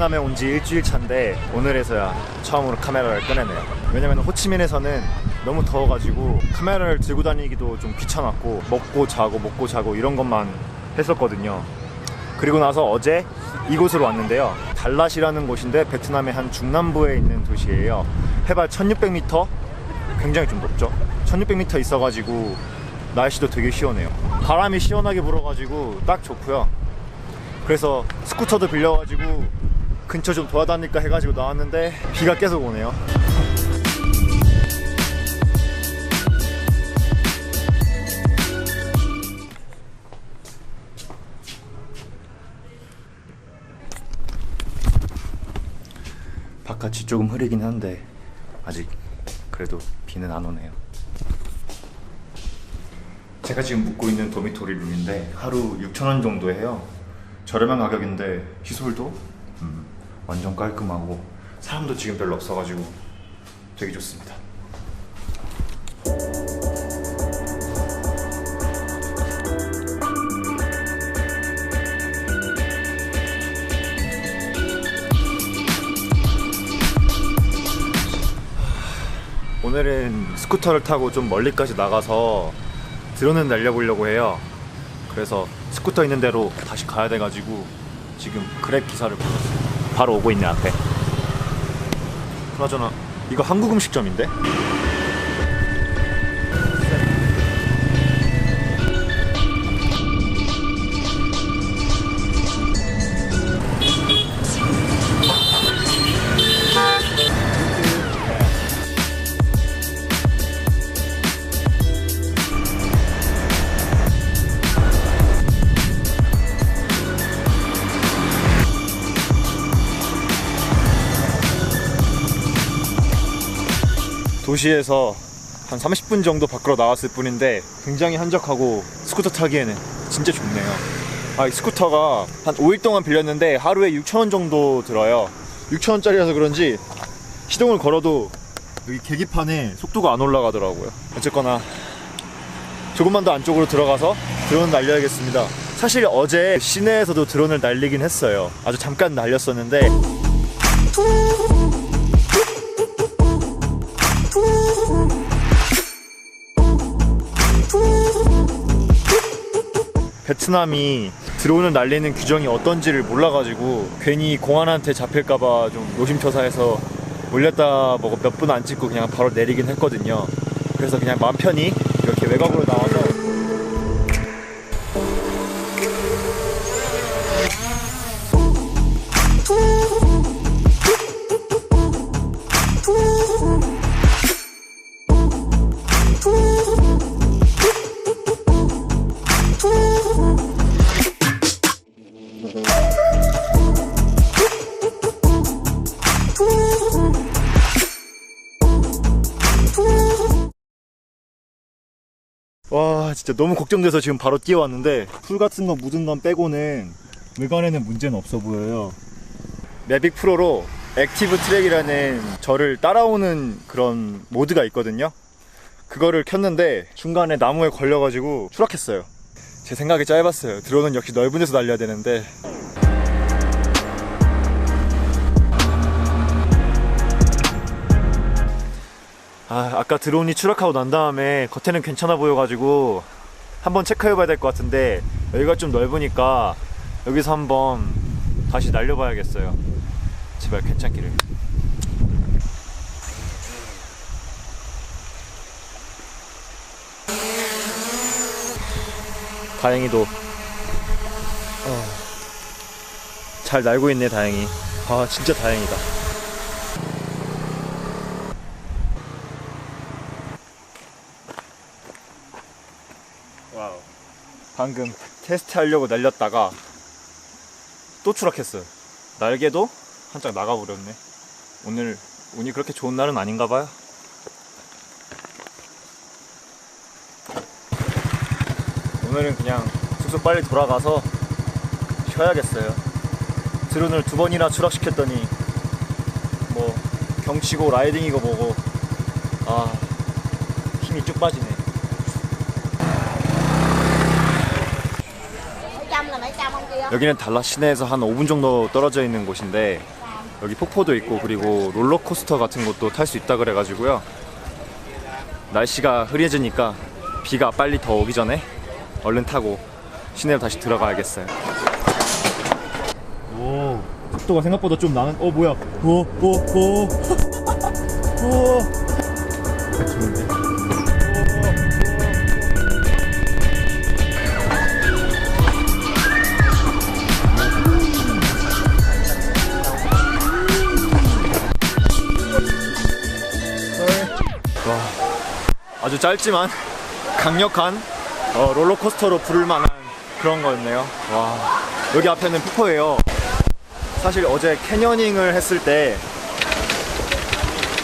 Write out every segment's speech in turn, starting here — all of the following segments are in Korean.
베트남에 온 지 일주일 차인데 오늘에서야 처음으로 카메라를 꺼내네요. 왜냐면 호치민에서는 너무 더워가지고 카메라를 들고 다니기도 좀 귀찮았고 먹고 자고 먹고 자고 이런 것만 했었거든요. 그리고 나서 어제 이곳으로 왔는데요. 달랏이라는 곳인데 베트남의 한 중남부에 있는 도시예요. 해발 1600m? 굉장히 좀 높죠. 1600m 있어가지고 날씨도 되게 시원해요. 바람이 시원하게 불어가지고 딱 좋고요. 그래서 스쿠터도 빌려가지고 근처 좀 돌아다닐까 해가지고 나왔는데 비가 계속 오네요. 바깥이 조금 흐리긴 한데 아직 그래도 비는 안 오네요. 제가 지금 묵고 있는 도미토리 룸인데 하루 6,000원 정도 해요. 저렴한 가격인데 시설도 음, 완전 깔끔하고 사람도 지금 별로 없어가지고 되게 좋습니다. 오늘은 스쿠터를 타고 좀 멀리까지 나가서 드론을 날려보려고 해요. 그래서 스쿠터 있는 대로 다시 가야 돼가지고 지금 그랩 기사를 불렀어요. 바로 오고 있네 앞에. 그나저나 이거 한국 음식점인데? 도시에서 한 30분 정도 밖으로 나왔을 뿐인데 굉장히 한적하고 스쿠터 타기에는 진짜 좋네요. 아, 이 스쿠터가 한 5일 동안 빌렸는데 하루에 6,000원 정도 들어요. 6,000원짜리라서 그런지 시동을 걸어도 여기 계기판에 속도가 안 올라가더라고요. 어쨌거나 조금만 더 안쪽으로 들어가서 드론 날려야겠습니다. 사실 어제 시내에서도 드론을 날리긴 했어요. 아주 잠깐 날렸었는데 베트남이 드론을 날리는 규정이 어떤지를 몰라가지고 괜히 공안한테 잡힐까봐 좀 노심초사해서 올렸다 뭐몇분 안 찍고 그냥 바로 내리긴 했거든요. 그래서 그냥 마음 편히 이렇게 외곽으로 나와서 와 진짜 너무 걱정돼서 지금 바로 뛰어왔는데 풀 같은 거 묻은 건 빼고는 외관에는 문제는 없어 보여요. 매빅 프로로 액티브 트랙이라는 저를 따라오는 그런 모드가 있거든요. 그거를 켰는데 중간에 나무에 걸려가지고 추락했어요. 제 생각이 짧았어요. 드론은 역시 넓은 데서 날려야 되는데 아, 아까 드론이 추락하고 난 다음에 겉에는 괜찮아 보여가지고 한번 체크해 봐야 될 것 같은데 여기가 좀 넓으니까 여기서 한번 다시 날려봐야겠어요. 제발 괜찮기를. 다행히도 어, 잘 날고 있네 다행히. 아 진짜 다행이다. 와우. 방금 테스트 하려고 날렸다가 또 추락했어요. 날개도 한짝 나가버렸네. 오늘 운이 그렇게 좋은 날은 아닌가 봐요. 오늘은 그냥 숙소 빨리 돌아가서 쉬어야겠어요. 드론을 두 번이나 추락시켰더니 뭐 경치고 라이딩이고 뭐고 아 힘이 쭉 빠지네. 여기는 달라 시내에서 한 5분 정도 떨어져 있는 곳인데 여기 폭포도 있고 그리고 롤러코스터 같은 것도 탈 수 있다 그래가지고요. 날씨가 흐려지니까 비가 빨리 더 오기 전에 얼른 타고 시내로 다시 들어가야겠어요. 오, 속도가 생각보다 좀 나는. 어 뭐야? 오, 오, 오, 오. 좋은데. 아주 짧지만 강력한 어, 롤러코스터로 부를 만한 그런 거였네요. 와, 여기 앞에는 폭포예요. 사실 어제 캐녀닝을 했을 때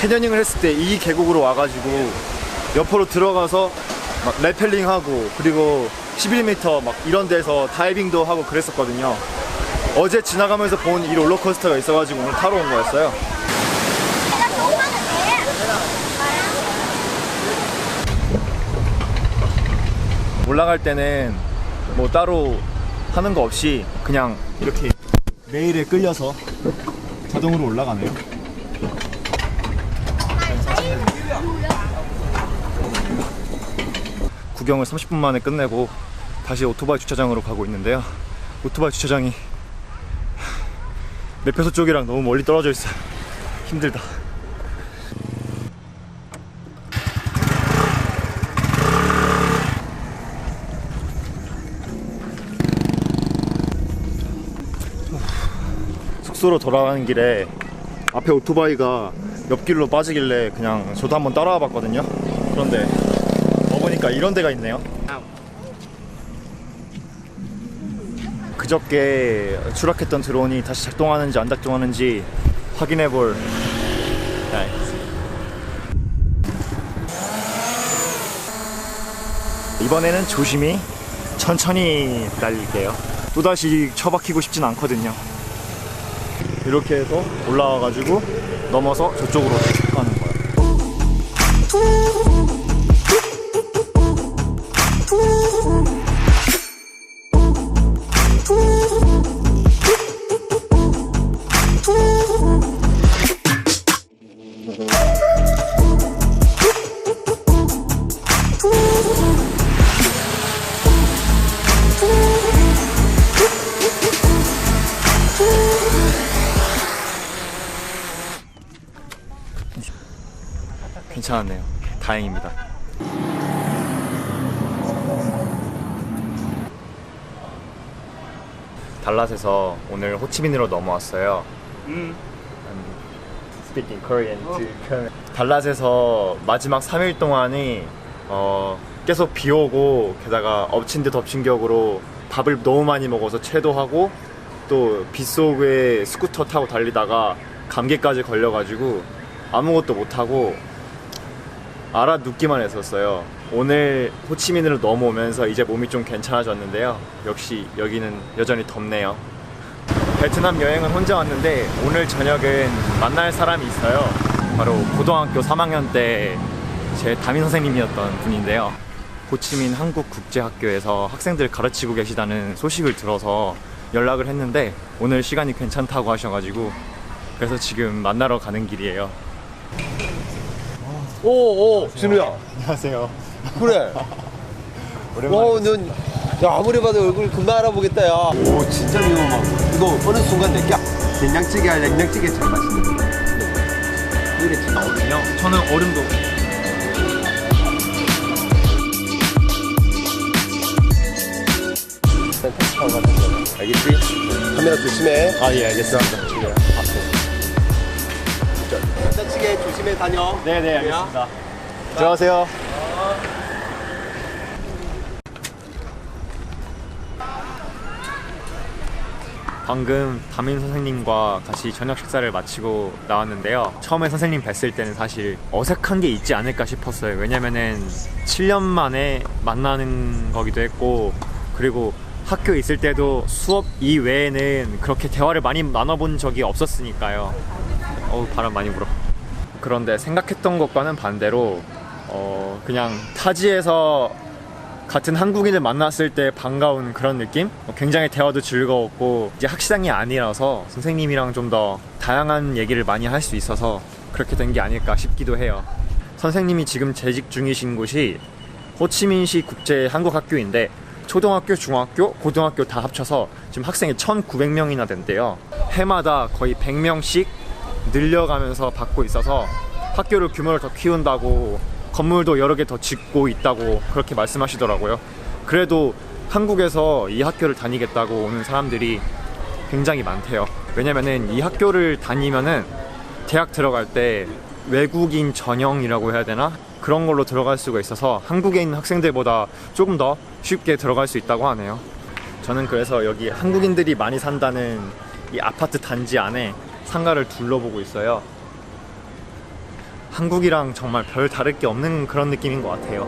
캐녀닝을 했을 때 이 계곡으로 와가지고 옆으로 들어가서 막 레펠링하고 그리고 11m 막 이런 데서 다이빙도 하고 그랬었거든요. 어제 지나가면서 본 이 롤러코스터가 있어가지고 오늘 타러 온 거였어요. 올라갈 때는 뭐 따로 하는 거 없이 그냥 이렇게 레일에 끌려서 자동으로 올라가네요. 구경을 30분 만에 끝내고 다시 오토바이 주차장으로 가고 있는데요. 오토바이 주차장이 매표소 쪽이랑 너무 멀리 떨어져 있어요. 힘들다. 숙소로 돌아가는 길에 앞에 오토바이가 옆길로 빠지길래 그냥 저도 한번 따라와 봤거든요. 그런데 와보니까 이런 데가 있네요. 그저께 추락했던 드론이 다시 작동하는지 안 작동하는지 확인해 볼 네. 이번에는 조심히 천천히 날릴게요. 또다시 처박히고 싶진 않거든요. 이렇게 해서 올라와가지고 넘어서 저쪽으로 괜찮았네요. 다행입니다. 달랏에서 오늘 호치민으로 넘어왔어요. Speaking Korean to 달랏에서 마지막 3일 동안이 어, 계속 비 오고 게다가 엎친 데 덮친 격으로 밥을 너무 많이 먹어서 체도하고 또 빗속에 스쿠터 타고 달리다가 감기까지 걸려가지고 아무것도 못하고 알아 눕기만 했었어요. 오늘 호치민으로 넘어오면서 이제 몸이 좀 괜찮아졌는데요. 역시 여기는 여전히 덥네요. 베트남 여행은 혼자 왔는데 오늘 저녁은 만날 사람이 있어요. 바로 고등학교 3학년 때 제 담임 선생님이었던 분인데요. 호치민 한국국제학교에서 학생들 가르치고 계시다는 소식을 들어서 연락을 했는데 오늘 시간이 괜찮다고 하셔가지고 그래서 지금 만나러 가는 길이에요. 오, 오, 진우야. 안녕하세요. 그래. 어, 넌, 야, 아무리 봐도 얼굴 금방 알아보겠다, 야. 오, 진짜 미워막. 이거 어느 순간 느껴. 된장찌개 할 된장찌개 잘 맛있는데. 이래 진짜 거든요. 저는 얼음도. 알겠지? 카메라 조심해. 아 예 알겠습니다. 된장찌개 조심해 다녀. 네네 그래야? 알겠습니다. 들어가세요. 방금 담임 선생님과 같이 저녁 식사를 마치고 나왔는데요. 처음에 선생님 뵀을 때는 사실 어색한 게 있지 않을까 싶었어요. 왜냐면은 7년 만에 만나는 거기도 했고, 그리고 학교 있을 때도 수업 이외에는 그렇게 대화를 많이 나눠본 적이 없었으니까요. 어우, 바람 많이 불어. 그런데 생각했던 것과는 반대로 어 그냥 타지에서 같은 한국인을 만났을 때 반가운 그런 느낌? 어, 굉장히 대화도 즐거웠고 이제 학시장이 아니라서 선생님이랑 좀 더 다양한 얘기를 많이 할 수 있어서 그렇게 된 게 아닐까 싶기도 해요. 선생님이 지금 재직 중이신 곳이 호치민시 국제 한국 학교인데 초등학교, 중학교, 고등학교 다 합쳐서 지금 학생이 1,900명이나 된대요. 해마다 거의 100명씩 늘려가면서 받고 있어서 학교를 규모를 더 키운다고 건물도 여러 개 더 짓고 있다고 그렇게 말씀하시더라고요. 그래도 한국에서 이 학교를 다니겠다고 오는 사람들이 굉장히 많대요. 왜냐면은 이 학교를 다니면은 대학 들어갈 때 외국인 전형이라고 해야 되나? 그런 걸로 들어갈 수가 있어서 한국에 있는 학생들보다 조금 더 쉽게 들어갈 수 있다고 하네요. 저는 그래서 여기 한국인들이 많이 산다는 이 아파트 단지 안에 상가를 둘러보고 있어요. 한국이랑 정말 별 다를 게 없는 그런 느낌인 것 같아요.